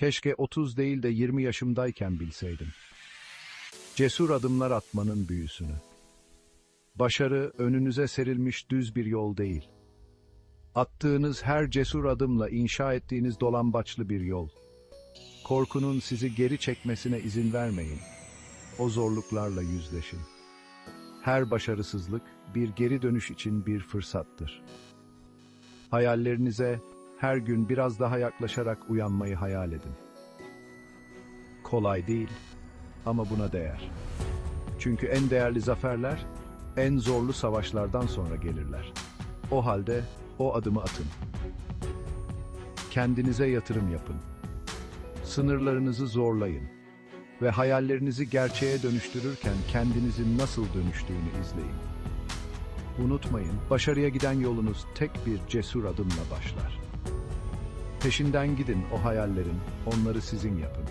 Keşke 30 değil de 20 yaşımdayken bilseydim. Cesur adımlar atmanın büyüsünü. Başarı önünüze serilmiş düz bir yol değil. Attığınız her cesur adımla inşa ettiğiniz dolambaçlı bir yol. Korkunun sizi geri çekmesine izin vermeyin. O zorluklarla yüzleşin. Her başarısızlık bir geri dönüş için bir fırsattır. Hayallerinize her gün biraz daha yaklaşarak uyanmayı hayal edin. Kolay değil ama buna değer. Çünkü en değerli zaferler en zorlu savaşlardan sonra gelirler. O halde o adımı atın. Kendinize yatırım yapın. Sınırlarınızı zorlayın ve hayallerinizi gerçeğe dönüştürürken kendinizin nasıl dönüştüğünü izleyin. Unutmayın, başarıya giden yolunuz tek bir cesur adımla başlar. Peşinden gidin o hayallerin, onları sizin yapın.